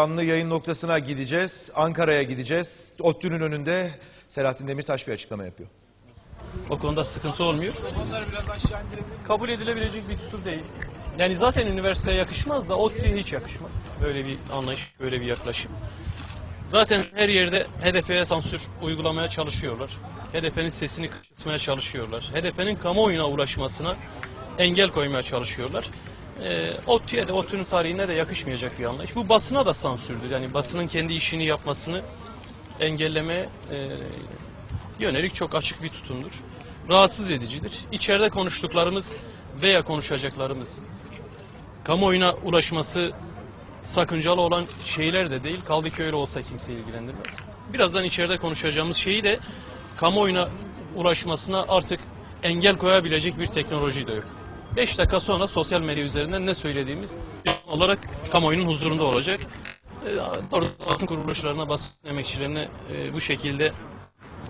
Canlı yayın noktasına gideceğiz. Ankara'ya gideceğiz. ODTÜ'nün önünde Selahattin Demirtaş bir açıklama yapıyor. O konuda sıkıntı olmuyor. Kabul edilebilecek bir tutum değil. Yani zaten üniversiteye yakışmaz da ODTÜ'ye hiç yakışmaz. Böyle bir anlayış, böyle bir yaklaşım. Zaten her yerde HDP'ye sansür uygulamaya çalışıyorlar. HDP'nin sesini kısmaya çalışıyorlar. HDP'nin kamuoyuna ulaşmasına engel koymaya çalışıyorlar. Ee, ODTÜ'ye de, ODTÜ'nün tarihine de yakışmayacak bir anlayış. Bu basına da sansürdür. Yani basının kendi işini yapmasını engellemeye e, yönelik çok açık bir tutumdur. Rahatsız edicidir. İçeride konuştuklarımız veya konuşacaklarımız kamuoyuna ulaşması sakıncalı olan şeyler de değil. Kaldı ki öyle olsa kimseyi ilgilendirmez. Birazdan içeride konuşacağımız şeyi de kamuoyuna ulaşmasına artık engel koyabilecek bir teknoloji de yok. 5 dakika sonra sosyal medya üzerinden ne söylediğimiz olarak kamuoyunun huzurunda olacak. E, Doğru basın kuruluşlarına, basın emekçilerine e, bu şekilde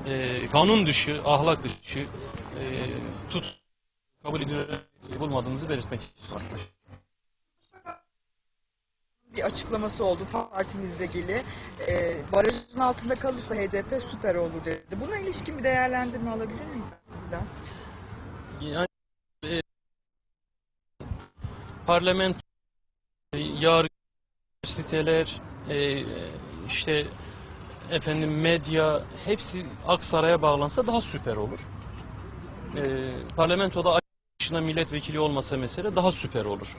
e, kanun dışı, ahlak dışı e, tut kabul edilir bulmadığımızı belirtmek istiyorum. bir açıklaması oldu partimizle ilgili. Ee, barajın altında kalırsa HDP süper olur dedi. Buna ilişkin bir değerlendirme alabilir miyiz? Yani e, parlament, e, yargı, siteler, e, işte efendim medya hepsi Aksaray'a bağlansa daha süper olur. E, parlamentoda dışında milletvekili olmasa mesele daha süper olur.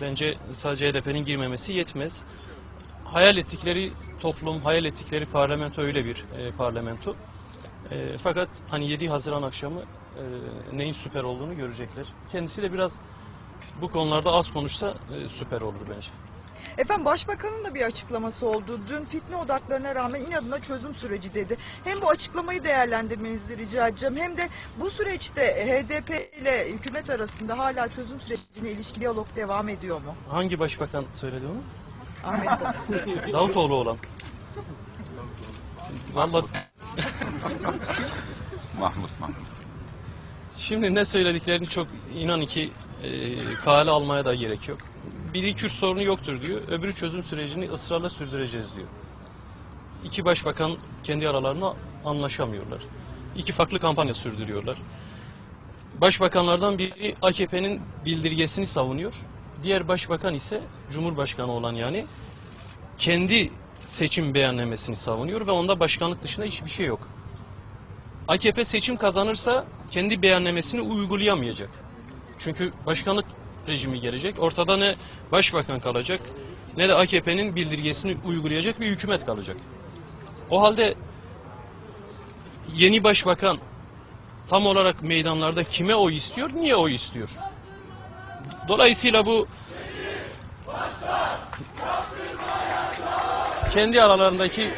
Bence sadece HDP'nin girmemesi yetmez. Hayal ettikleri toplum, hayal ettikleri parlamento öyle bir e, parlamento. E, fakat hani 7 Haziran akşamı e, neyin süper olduğunu görecekler. Kendisi de biraz bu konularda az konuşsa e, süper olur bence. Efendim Başbakanın da bir açıklaması oldu. Dün fitne odaklarına rağmen inadına çözüm süreci dedi. Hem bu açıklamayı değerlendirmenizi rica edeceğim hem de bu süreçte HDP ile hükümet arasında hala çözüm sürecine ilişkin diyalog devam ediyor mu? Hangi başbakan söyledi onu? Ahmet. Davutoğlu olan. Vallahi Mahmut Mahmut. Şimdi ne söylediklerini çok inan ki e, kale almaya da gerek yok. Biri Kürt sorunu yoktur diyor, öbürü çözüm sürecini ısrarla sürdüreceğiz diyor. İki başbakan kendi aralarında anlaşamıyorlar. İki farklı kampanya sürdürüyorlar. Başbakanlardan biri AKP'nin bildirgesini savunuyor. Diğer başbakan ise Cumhurbaşkanı olan yani kendi seçim beyannamesini savunuyor ve onda başkanlık dışında hiçbir şey yok. AKP seçim kazanırsa kendi beyannamesini uygulayamayacak. Çünkü başkanlık rejimi gelecek. Ortada ne başbakan kalacak ne de AKP'nin bildirgesini uygulayacak bir hükümet kalacak. O halde yeni başbakan tam olarak meydanlarda kime oy istiyor, niye oy istiyor? Dolayısıyla bu kendi aralarındaki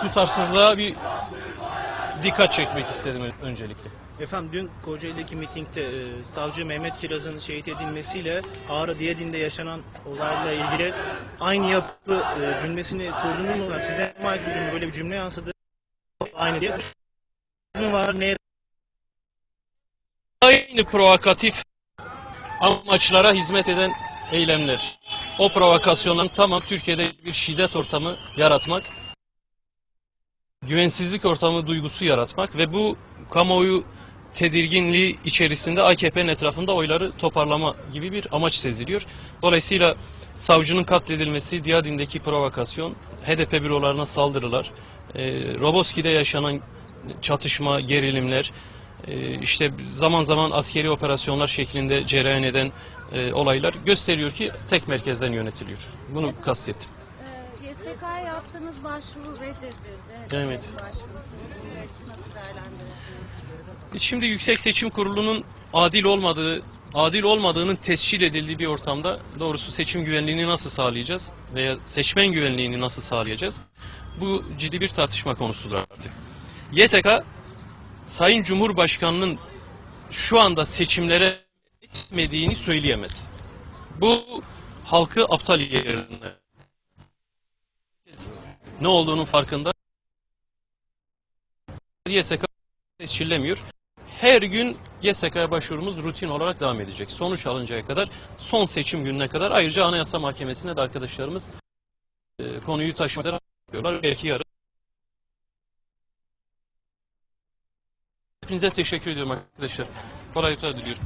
tutarsızlığa bir dikkat çekmek istedim öncelikle. Efendim dün Kocaeli'deki mitingde e, savcı Mehmet Kiraz'ın şehit edilmesiyle Ağrı Diyadin'de yaşanan olayla ilgili aynı yapı e, cümlesini kurdunuz mu? Size mi ait bir cümle böyle bir cümle yansıdı? Aynı diye. var? Ne Aynı provokatif amaçlara hizmet eden eylemler. O provokasyonların tamam Türkiye'de bir şiddet ortamı yaratmak, güvensizlik ortamı duygusu yaratmak ve bu kamuoyu tedirginliği içerisinde AKP'nin etrafında oyları toparlama gibi bir amaç seziliyor. Dolayısıyla savcının katledilmesi, Diyadin'deki provokasyon, HDP bürolarına saldırılar, e, Roboski'de yaşanan çatışma, gerilimler, e, işte zaman zaman askeri operasyonlar şeklinde cereyan eden e, olaylar gösteriyor ki tek merkezden yönetiliyor. Bunu kastettim. YSK'ya yaptığınız başvuru reddedildi. Evet. Başvurusu. Nasıl değerlendirirsiniz? Şimdi Yüksek Seçim Kurulu'nun adil olmadığı, adil olmadığının tescil edildiği bir ortamda doğrusu seçim güvenliğini nasıl sağlayacağız veya seçmen güvenliğini nasıl sağlayacağız? Bu ciddi bir tartışma konusudur artık. YSK Sayın Cumhurbaşkanı'nın şu anda seçimlere gitmediğini söyleyemez. Bu halkı aptal yerine ne olduğunun farkında. YSK tescillemiyor. Her gün YSK'ya başvurumuz rutin olarak devam edecek. Sonuç alıncaya kadar, son seçim gününe kadar. Ayrıca Anayasa Mahkemesi'ne de arkadaşlarımız e, konuyu taşımaları yapıyorlar. Belki yarın. Hepinize teşekkür ediyorum arkadaşlar. Kolaylıklar diliyorum.